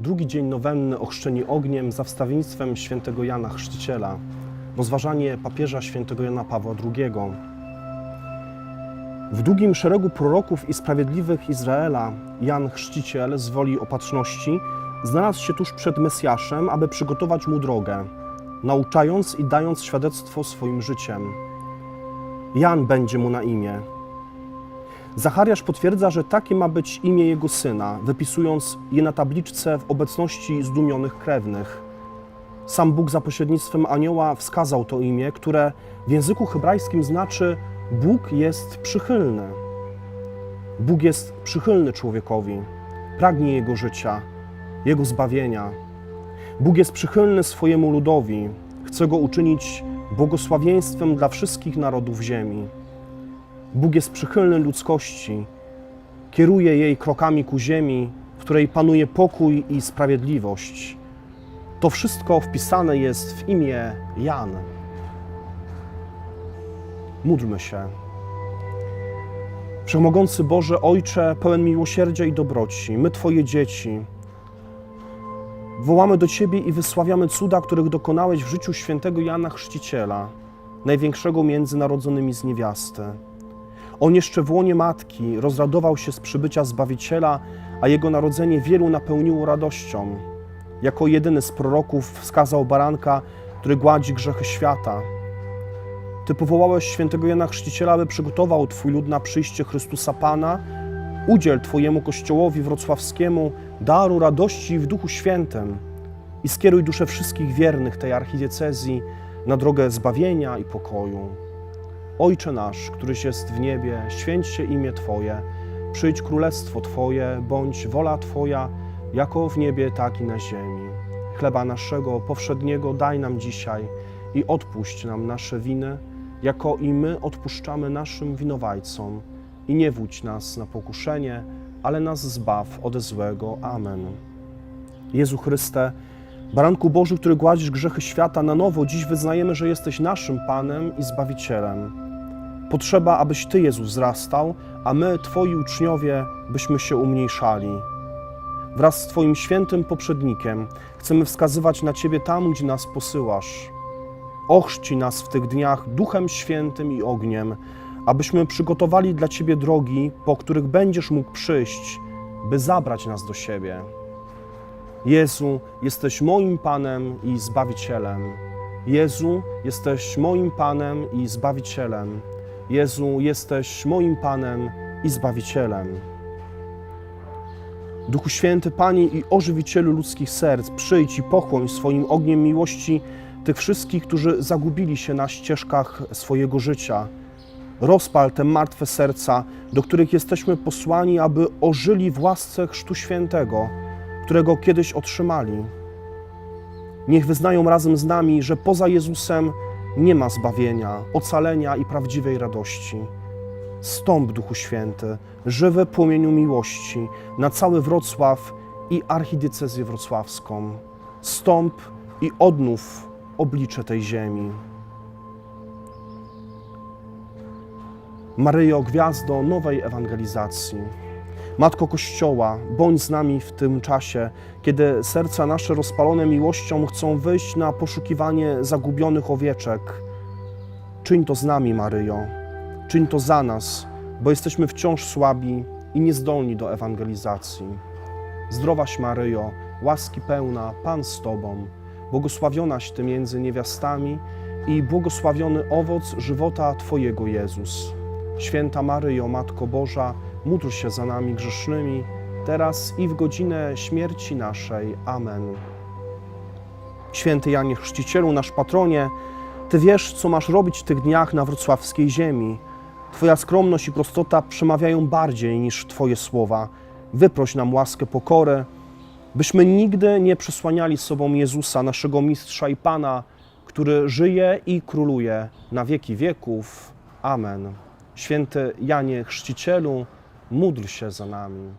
drugi dzień nowenny ochrzczeni ogniem za wstawiennictwem świętego Jana Chrzciciela, rozważanie papieża świętego Jana Pawła II. W długim szeregu proroków i sprawiedliwych Izraela Jan Chrzciciel z woli opatrzności znalazł się tuż przed Mesjaszem, aby przygotować mu drogę, nauczając i dając świadectwo swoim życiem. Jan będzie mu na imię. Zachariasz potwierdza, że takie ma być imię jego syna, wypisując je na tabliczce w obecności zdumionych krewnych. Sam Bóg za pośrednictwem anioła wskazał to imię, które w języku hebrajskim znaczy Bóg jest przychylny. Bóg jest przychylny człowiekowi, pragnie jego życia, jego zbawienia. Bóg jest przychylny swojemu ludowi, chce go uczynić błogosławieństwem dla wszystkich narodów ziemi. Bóg jest przychylny ludzkości, kieruje jej krokami ku ziemi, w której panuje pokój i sprawiedliwość. To wszystko wpisane jest w imię Jan. Módlmy się. Wszechmogący Boże, Ojcze, pełen miłosierdzia i dobroci, my Twoje dzieci, wołamy do Ciebie i wysławiamy cuda, których dokonałeś w życiu świętego Jana Chrzciciela, największego między narodzonymi z niewiasty. On jeszcze w łonie matki rozradował się z przybycia Zbawiciela, a jego narodzenie wielu napełniło radością. Jako jedyny z proroków wskazał baranka, który gładzi grzechy świata. Ty powołałeś świętego Jana Chrzciciela, aby przygotował Twój lud na przyjście Chrystusa Pana. Udziel Twojemu Kościołowi wrocławskiemu daru radości w Duchu Świętym i skieruj dusze wszystkich wiernych tej archidiecezji na drogę zbawienia i pokoju. Ojcze nasz, któryś jest w niebie, święć się imię Twoje, przyjdź królestwo Twoje, bądź wola Twoja, jako w niebie, tak i na ziemi. Chleba naszego powszedniego daj nam dzisiaj i odpuść nam nasze winy, jako i my odpuszczamy naszym winowajcom. I nie wódź nas na pokuszenie, ale nas zbaw ode złego. Amen. Jezu Chryste, Baranku Boży, który gładzisz grzechy świata, na nowo dziś wyznajemy, że jesteś naszym Panem i Zbawicielem. Potrzeba, abyś Ty, Jezus, wzrastał, a my, Twoi uczniowie, byśmy się umniejszali. Wraz z Twoim świętym poprzednikiem chcemy wskazywać na Ciebie tam, gdzie nas posyłasz. Ochrzci nas w tych dniach Duchem Świętym i ogniem, abyśmy przygotowali dla Ciebie drogi, po których będziesz mógł przyjść, by zabrać nas do siebie. Jezu, jesteś moim Panem i Zbawicielem. Jezu, jesteś moim Panem i Zbawicielem. Jezu, jesteś moim Panem i Zbawicielem. Duchu Święty, Panie i ożywicielu ludzkich serc, przyjdź i pochłoń swoim ogniem miłości tych wszystkich, którzy zagubili się na ścieżkach swojego życia. Rozpal te martwe serca, do których jesteśmy posłani, aby ożyli w łasce Chrztu Świętego, którego kiedyś otrzymali. Niech wyznają razem z nami, że poza Jezusem nie ma zbawienia, ocalenia i prawdziwej radości. Stąp, Duchu Święty, żywe płomieniu miłości na cały Wrocław i archidiecezję wrocławską. Stąp i odnów oblicze tej ziemi. Maryjo, gwiazdo nowej ewangelizacji. Matko Kościoła, bądź z nami w tym czasie, kiedy serca nasze rozpalone miłością chcą wyjść na poszukiwanie zagubionych owieczek. Czyń to z nami, Maryjo. Czyń to za nas, bo jesteśmy wciąż słabi i niezdolni do ewangelizacji. Zdrowaś Maryjo, łaski pełna, Pan z Tobą, błogosławionaś Ty między niewiastami i błogosławiony owoc żywota Twojego Jezus. Święta Maryjo, Matko Boża, módl się za nami grzesznymi, teraz i w godzinę śmierci naszej. Amen. Święty Janie Chrzcicielu, nasz patronie, Ty wiesz, co masz robić w tych dniach na wrocławskiej ziemi. Twoja skromność i prostota przemawiają bardziej niż Twoje słowa. Wyproś nam łaskę pokory, byśmy nigdy nie przesłaniali sobą Jezusa, naszego Mistrza i Pana, który żyje i króluje na wieki wieków. Amen. Święty Janie Chrzcicielu, módl się za nami.